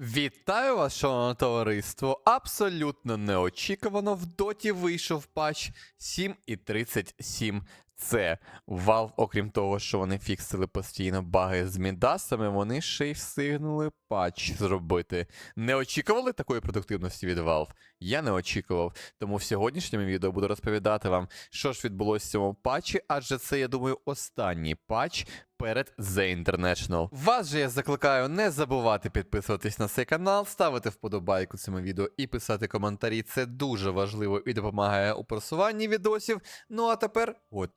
Вітаю вас, шановне товариство! Абсолютно неочікувано в доті вийшов патч 7.37. Це Valve, окрім того, що вони фіксили постійно баги з мідасами, вони ще й встигнули патч зробити. Не очікували такої продуктивності від Valve? Я не очікував. Тому в сьогоднішньому відео буду розповідати вам, що ж відбулося в цьому патчі, адже це, я думаю, останній патч перед The International. Вас же я закликаю не забувати підписуватись на цей канал, ставити вподобайку цьому відео і писати коментарі. Це дуже важливо і допомагає у просуванні відосів. Ну а тепер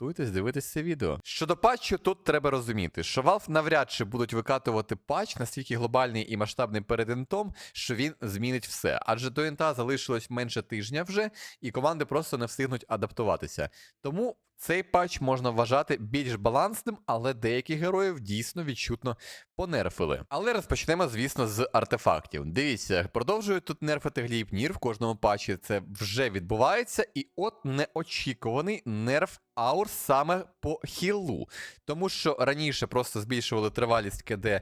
готуйтесь дивитися це відео. Щодо патчу, тут треба розуміти, що Valve навряд чи будуть викатувати патч настільки глобальний і масштабний перед інтом, що він змінить все. Адже до інта залишилось менше тижня вже, і команди просто не встигнуть адаптуватися. Тому цей патч можна вважати більш балансним, але деяких героїв дійсно відчутно понерфили. Але розпочнемо, звісно, з артефактів. Дивіться, продовжують тут нерфити глібнір в кожному патчі. Це вже відбувається, і от неочікуваний нерф аур саме по хілу. Тому що раніше просто збільшували тривалість КД е,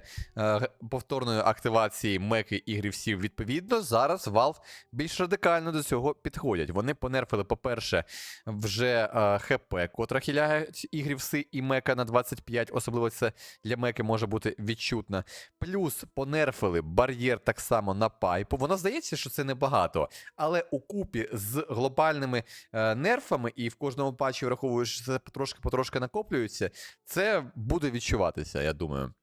повторної активації меки і грівсів відповідно. Зараз Valve більш радикально до цього підходять. Вони понерфили, по-перше, вже е, ХП, котра хиляє і грівси, і мека на 25, особливо це для меки може бути відчутно. Плюс понерфили бар'єр так само на пайпу. Воно здається, що це небагато, але у купі з глобальними е, нерфами, і в кожному патчі враховуєш, що це потрошки-потрошки накоплюється, це буде відчуватися, я думаю.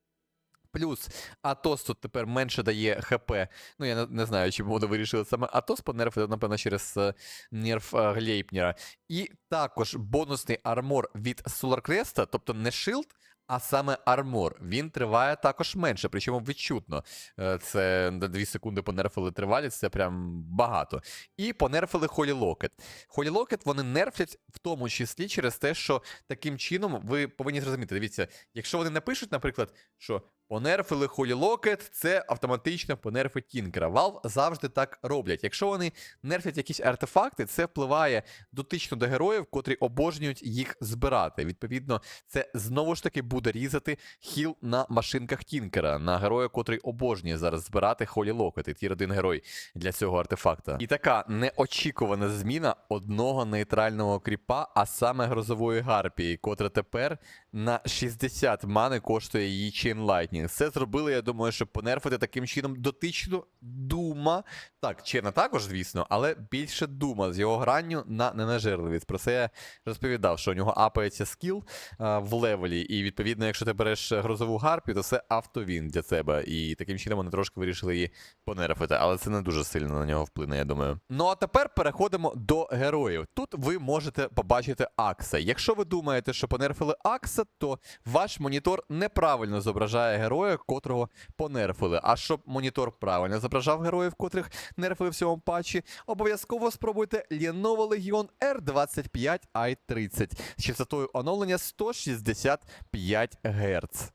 Плюс Атос тут тепер менше дає ХП. Ну, я не, знаю, чому вони вирішили саме Атос понерфити, напевно, через е, нерф е, Глейпнера. І також бонусний армор від Crest, тобто не шилд, а саме армор. Він триває також менше, причому відчутно. Е, Це на 2 секунди понерфили тривалість, це прям багато. І понерфили Холі Локет. Холі Локет вони нерфлять в тому числі через те, що таким чином ви повинні зрозуміти. Дивіться, якщо вони напишуть, наприклад, що понерфили Холі Локет, це автоматично понерфить Тінкера. Valve завжди так роблять. Якщо вони нерфлять якісь артефакти, це впливає дотично до героїв, котрі обожнюють їх збирати. Відповідно, це знову ж таки буде різати хіл на машинках Тінкера, на героя, котрий обожнює зараз збирати Холі Локет, і тір один герой для цього артефакта. І така неочікувана зміна одного нейтрального кріпа, а саме грозової гарпії, котра тепер на 60 мани коштує її Chain Lightning. Це зробили, я думаю, щоб понерфити таким чином дотичну дума. Так, Чена також, звісно, але більше дума з його гранню на ненажерливість. Про це я розповідав, що у нього апається скіл а, в левелі, і відповідно, якщо ти береш грозову гарпію, то це автовін для тебе. І таким чином вони трошки вирішили її понерфити, але це не дуже сильно на нього вплине, я думаю. Ну а тепер переходимо до героїв. Тут ви можете побачити Акса. Якщо ви думаєте, що понерфили Акса, то ваш монітор неправильно зображає героя, котрого понерфили. А щоб монітор правильно зображав героїв, котрих нерфили в цьому патчі, обов'язково спробуйте Lenovo Legion R25i30 з частотою оновлення 165 Гц.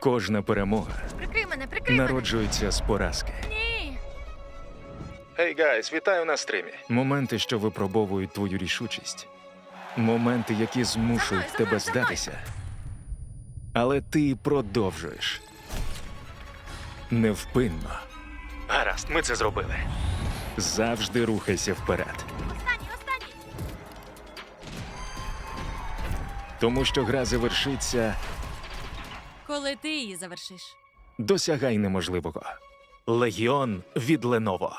Кожна перемога Прикрий мене, прикрий мене. народжується з поразки. Ні. Гей, гайс, вітаю на стрімі. Моменти, що випробовують твою рішучість. Моменти, які змушують За мною, тебе за мною. здатися. Але ти продовжуєш. Невпинно. Гаразд, ми це зробили. Завжди рухайся вперед. Останній, останній. Тому що гра завершиться, Коли ти її завершиш. досягай неможливого. Легіон від Леново.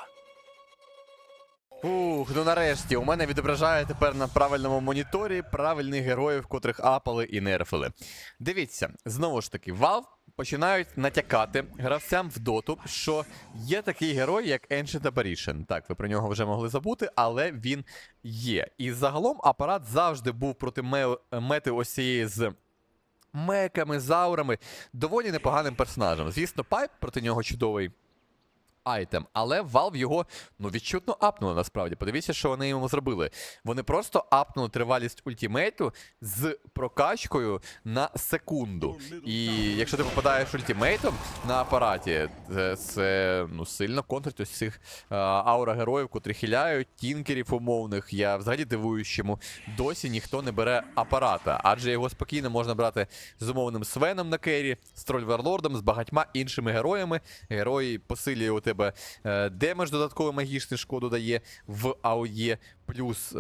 Ух, ну нарешті, у мене відображає тепер на правильному моніторі правильних героїв, котрих апали і нерфили. Дивіться, знову ж таки, Valve починають натякати гравцям в доту, що є такий герой, як Ancient Apparition. Так, ви про нього вже могли забути, але він є. І загалом апарат завжди був проти мети ось цієї з. Меками, заурами, доволі непоганим персонажем. Звісно, пайп проти нього чудовий айтем, але Valve його ну відчутно апнули насправді. Подивіться, що вони йому зробили. Вони просто апнули тривалість ультимейту з прокачкою на секунду. І якщо ти попадаєш ультимейтом на апараті, це, ну, сильно контрить ось цих е, аура героїв, котрі хиляють, тінкерів умовних. Я взагалі дивуюсь, чому досі ніхто не бере апарата, адже його спокійно можна брати з умовним Свеном на кері, з троль Варлордом, з багатьма іншими героями. Герої посилює у тебе тебе е, демедж додатковий магічний шкоду дає в АОЄ. Плюс е,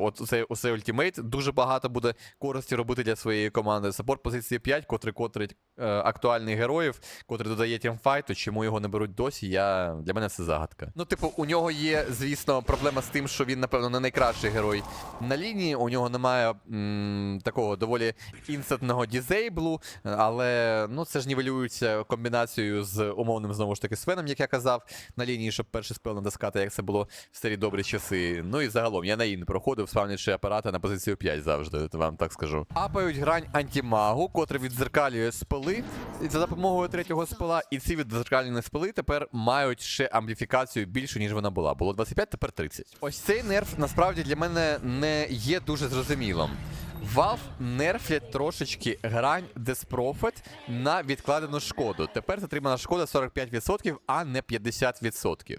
от цей, оцей ультимейт дуже багато буде користі робити для своєї команди. Саппорт позиції 5, котрий котрить е, актуальних героїв, котрий додає тімфайту. Чому його не беруть досі? Я для мене це загадка. Ну, типу, у нього є, звісно, проблема з тим, що він, напевно, не найкращий герой на лінії. У нього немає м, такого доволі інстантного дізейблу, але ну це ж нівелюється комбінацією з умовним знову ж таки Свеном, як я казав, на лінії, щоб перший спел натискати, як це було в старі добрі часи. Ну і загалом я на ін проходив, спавнивши апарати на позицію 5 завжди, вам так скажу. Апають грань антимагу, котрий відзеркалює спели за допомогою третього спела, і ці відзеркалені спели тепер мають ще ампліфікацію більшу, ніж вона була. Було 25, тепер 30. Ось цей нерф насправді для мене не є дуже зрозумілим. Valve нерфлять трошечки грань Desprofit на відкладену шкоду. Тепер затримана шкода 45%, а не 50%.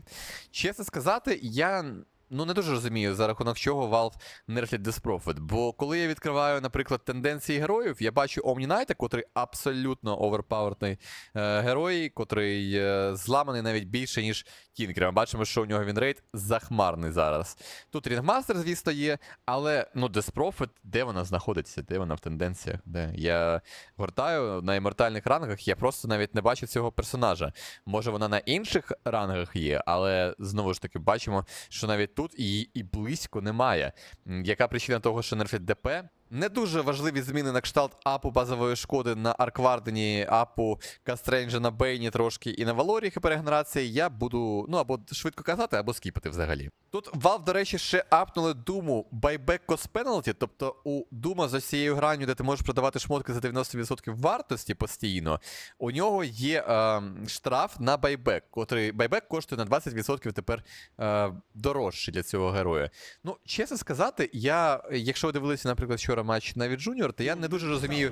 Чесно сказати, я. Ну, не дуже розумію, за рахунок чого Valve нерфлять Desprofit. Бо коли я відкриваю, наприклад, тенденції героїв, я бачу Knight, котрий абсолютно оверпаверний е, герой, котрий е, зламаний навіть більше, ніж Кінкер. Ми бачимо, що у нього вінрейт захмарний зараз. Тут Рінгмастер, звісно, є, але ну, Desprofit, де вона знаходиться? Де вона в тенденціях? Де? Я гортаю на імортальних рангах, я просто навіть не бачу цього персонажа. Може, вона на інших рангах є, але знову ж таки бачимо, що навіть тут її і близько немає. Яка причина того, що нерфять ДП? Не дуже важливі зміни на кшталт апу базової шкоди на Арквардені, апу Кастрейнджа на Бейні трошки і на Валорі регенерації. Я буду ну або швидко казати, або скіпати взагалі. Тут Valve, до речі, ще апнули думу Buyback Cost Penalty, тобто у Дума за цією гранню, де ти можеш продавати шмотки за 90% вартості постійно, у нього є е, штраф на байбек, котрий байбек коштує на 20% тепер е, дорожче для цього героя. Ну, чесно сказати, я, якщо ви дивилися, наприклад, вчора матч навіть Junior, то я не дуже розумію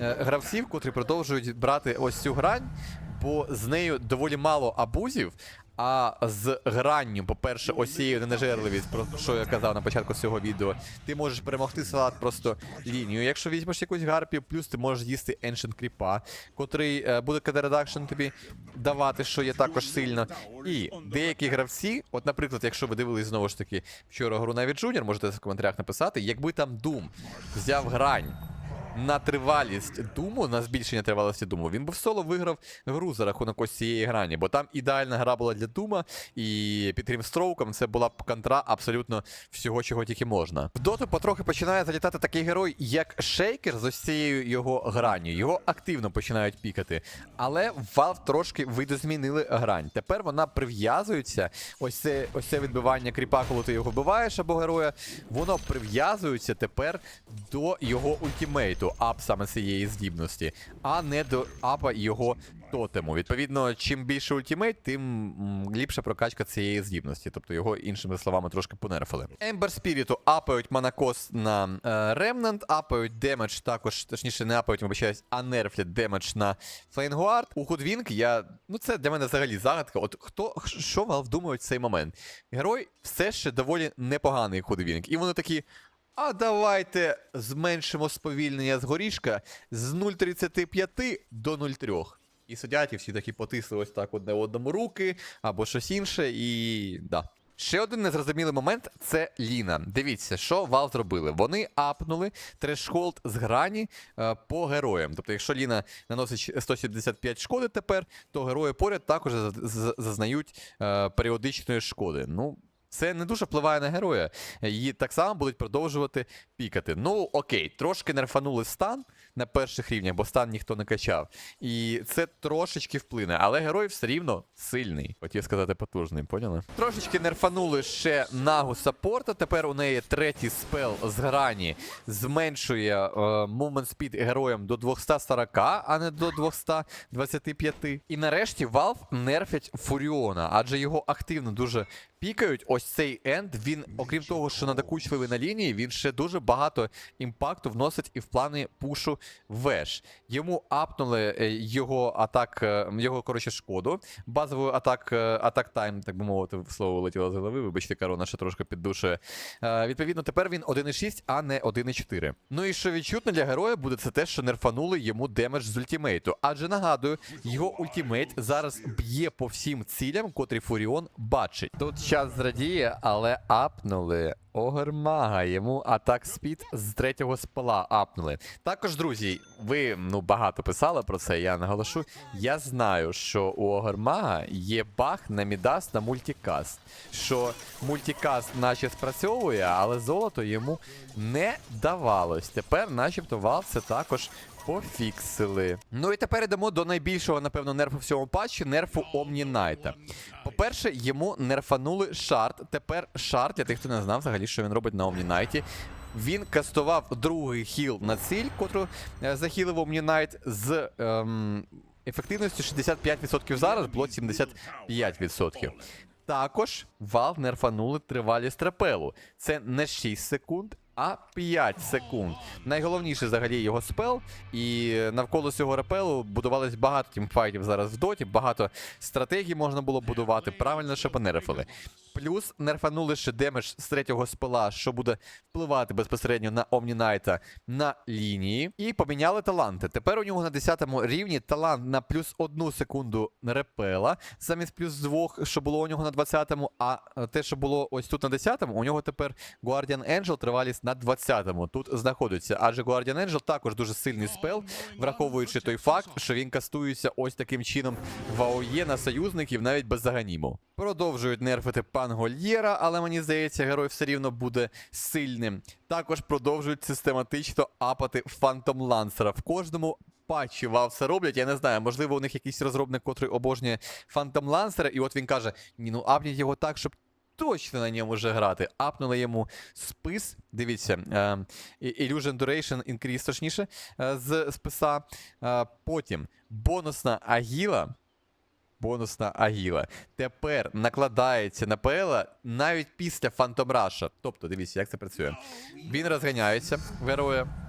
е, гравців, котрі продовжують брати ось цю грань, бо з нею доволі мало абузів. А з гранню, по-перше, ось цією ненажерливість, про що я казав на початку цього відео, ти можеш перемогти салат просто лінію. Якщо візьмеш якусь гарпію, плюс ти можеш їсти Ancient Creepa, котрий е, буде Reduction тобі давати, що є також сильно. І деякі гравці, от, наприклад, якщо ви дивились знову ж таки вчора гру навіть Junior, можете в коментарях написати, якби там Doom взяв грань на тривалість думу, на збільшення тривалості думу, він би в соло виграв гру за рахунок ось цієї грані, бо там ідеальна гра була для Дума, і під Грімстроуком це була б контра абсолютно всього, чого тільки можна. В доту потрохи починає залітати такий герой, як Шейкер з ось цією його гранню. Його активно починають пікати. Але Valve трошки видозмінили грань. Тепер вона прив'язується. Ось це, ось це відбивання кріпа, коли ти його вбиваєш або героя, воно прив'язується тепер до його ультимейту, ап саме цієї здібності, а не до апа його тотему. Відповідно, чим більше ультимейт, тим ліпша прокачка цієї здібності. Тобто його іншими словами трошки понерфили. Ембер Спіріту апають манакос на Remnant, апають демедж також, точніше, не апають, вибачаюсь, а нерфлять демедж на Флейнгуард. У Худвінг я. Ну, це для мене взагалі загадка. От хто що Valve думають в цей момент? Герой все ще доволі непоганий Худвінг. І вони такі. А давайте зменшимо сповільнення з горішка з 0,35 до 0,3. І сидять, і всі такі потисли ось так одне одному руки, або щось інше, і да. Ще один незрозумілий момент це Ліна. Дивіться, що Valve зробили. Вони апнули трешхолд з грані е, по героям. Тобто, якщо Ліна наносить 175 шкоди тепер, то герої поряд також заз- зазнають е, періодичної шкоди. Ну, це не дуже впливає на героя. Її так само будуть продовжувати пікати. Ну, окей, трошки нерфанули стан на перших рівнях, бо стан ніхто не качав. І це трошечки вплине, але герой все рівно сильний. Хотів сказати потужний, поняли? Трошечки нерфанули ще нагу саппорта. Тепер у неї третій спел з грані зменшує е, movement speed героям до 240, а не до 225. І нарешті Valve нерфять Фуріона, адже його активно дуже пікають ось цей енд. Він, окрім того, що надокучливий на лінії, він ще дуже багато імпакту вносить і в плани пушу веш. Йому апнули е, його атак, е, його коротше шкоду. Базовий атак, е, атак тайм, так би мовити, слово вилетіло з голови. Вибачте, корона ще трошки піддушує. Відповідно, тепер він 1.6, а не 1.4. Ну і що відчутно для героя буде це те, що нерфанули йому демедж з ультімейту. Адже нагадую, його ультімейт зараз б'є по всім цілям, котрі Фуріон бачить. Тут час зрадіє, але апнули. Огермага, йому атак спід з третього спала апнули. Також, друзі, ви ну багато писали про це, я наголошу. Я знаю, що у Огермага є баг на Мідас на мультикаст. Що мультикаст наче спрацьовує, але золото йому не давалось. Тепер, начебто, Valve це також пофіксили. Ну і тепер йдемо до найбільшого, напевно, нерфу в цьому патчі нерфу Омнінайта. По-перше, йому нерфанули шарт. Тепер шарт, для тих, хто не знав взагалі, що він робить на Омнінайті. Він кастував другий хіл на ціль, котру е, захилив Омнінайт з ем, ефективністю 65% зараз, було 75%. Також Valve нерфанули тривалість репелу. Це не 6 секунд, а 5 секунд. Найголовніше взагалі його спел, і навколо цього репелу будувалось багато тімфайтів зараз в доті, багато стратегій можна було будувати, правильно, що понерфили. Плюс нерфанули ще демедж з третього спела, що буде впливати безпосередньо на Омнінайта на лінії. І поміняли таланти. Тепер у нього на 10 рівні талант на плюс 1 секунду репела, замість плюс 2, що було у нього на 20-му, а те, що було ось тут на 10-му, у нього тепер Guardian Angel тривалість на 20-му. Тут знаходиться. Адже Guardian Angel також дуже сильний спел, враховуючи той факт, що він кастується ось таким чином в АОЄ на союзників навіть без заганіму. Продовжують нерфити пан Гольєра, але мені здається, герой все рівно буде сильним. Також продовжують систематично апати Фантом Лансера. В кожному патчі це роблять. Я не знаю, можливо, у них якийсь розробник, котрий обожнює Фантом Лансера, і от він каже: ні, ну апніть його так, щоб. Точно на ньому вже грати. Апнули йому спис. Дивіться, е, Illusion Duration Increase, точніше, е, з списа. Е, потім бонусна агіла. Бонусна агіла. Тепер накладається на ПЛ навіть після Phantom Rush. Тобто, дивіться, як це працює. Він розганяється героя.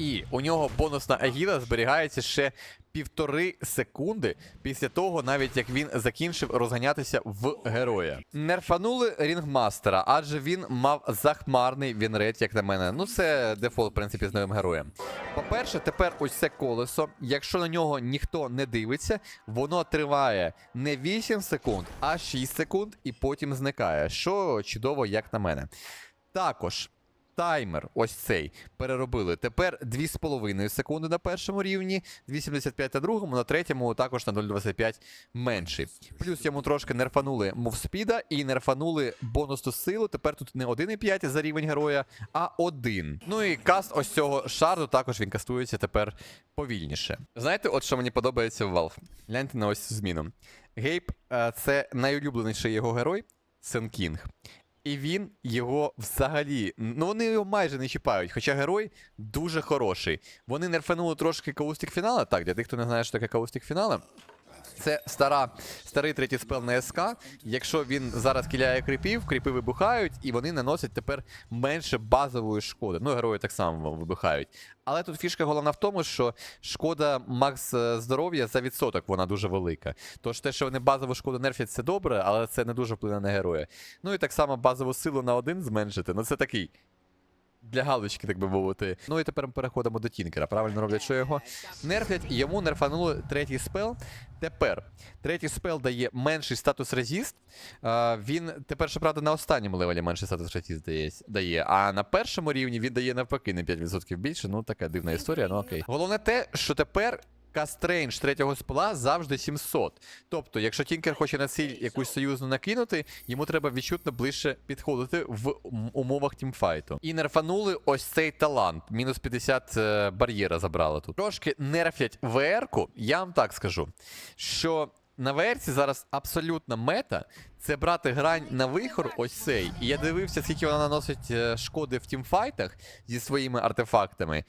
І у нього бонусна агіла зберігається ще півтори секунди після того, навіть як він закінчив розганятися в героя. Нерфанули рінгмастера, адже він мав захмарний вінрейт, як на мене. Ну, це дефолт, в принципі, з новим героєм. По-перше, тепер ось це колесо. Якщо на нього ніхто не дивиться, воно триває не 8 секунд, а 6 секунд, і потім зникає. Що чудово, як на мене. Також. Таймер, ось цей, переробили. Тепер 2,5 секунди на першому рівні, 2,75 на другому, на третьому також на 0,25 менший. Плюс йому трошки нерфанули мовспіда і нерфанули бонусну силу. Тепер тут не 1,5 за рівень героя, а 1. Ну і каст ось цього шарду також він кастується тепер повільніше. Знаєте, от що мені подобається в Valve? Гляньте на ось зміну. Гейб е, це найулюбленіший його герой Сен Кінг. І він його взагалі. Ну вони його майже не чіпають. Хоча герой дуже хороший. Вони нерфанули трошки каустик фінала. Так, для тих, хто не знає, що таке каустик фінала. Це стара, старий третій спел на СК. Якщо він зараз кіляє кріпів, кріпи вибухають, і вони наносять тепер менше базової шкоди. Ну, герої так само вибухають. Але тут фішка головна в тому, що шкода макс е, здоров'я за відсоток вона дуже велика. Тож те, що вони базову шкоду нерфять, це добре, але це не дуже вплине на героя. Ну і так само базову силу на один зменшити. Ну це такий. Для галочки, так би мовити. Ну і тепер ми переходимо до Тінкера. Правильно роблять, що його нерфлять, і йому нерфанули третій спел. Тепер третій спел дає менший статус резіст. А, він тепер, щоправда, на останньому левелі менший статус резіст дає. А на першому рівні він дає навпаки на 5% більше. Ну, така дивна історія, ну окей. Головне те, що тепер. Кастрейндж третього спила завжди 700. Тобто, якщо Тінкер хоче на ціль якусь союзну накинути, йому треба відчутно ближче підходити в умовах тімфайту. І нерфанули ось цей талант. Мінус 50 е, бар'єра забрали тут. Трошки нерфять ВР-ку, я вам так скажу, що. На версі зараз абсолютна мета це брати грань на вихор, ось цей. І я дивився, скільки вона наносить е, шкоди в тімфайтах зі своїми артефактами.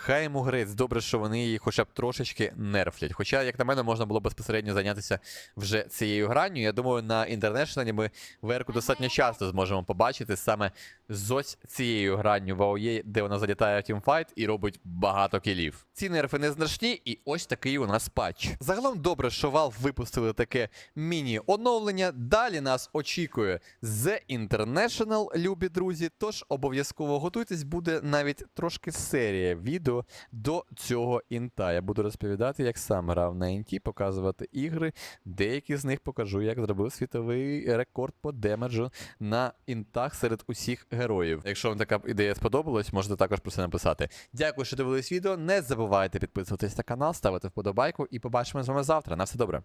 Хай йому грець, добре, що вони її хоча б трошечки нерфлять. Хоча, як на мене, можна було безпосередньо зайнятися вже цією гранню. Я думаю, на інтернешнлі ми верку достатньо часто зможемо побачити саме з ось цією гранню АОЄ, де вона залітає в тімфайт і робить багато кілів. Ці нерфи незначні, і ось такий у нас патч. Загалом добре, що Valve випустили таке міні-оновлення. Далі нас очікує The International, любі друзі. Тож обов'язково готуйтесь, буде навіть трошки серія відео до цього інта. Я буду розповідати, як сам грав на інті, показувати ігри. Деякі з них покажу, як зробив світовий рекорд по демеджу на інтах серед усіх героїв. Якщо вам така ідея сподобалась, можете також про це написати. Дякую, що дивились відео. Не забувайте підписуватись на канал, ставити вподобайку і побачимо з вами завтра. На все добре.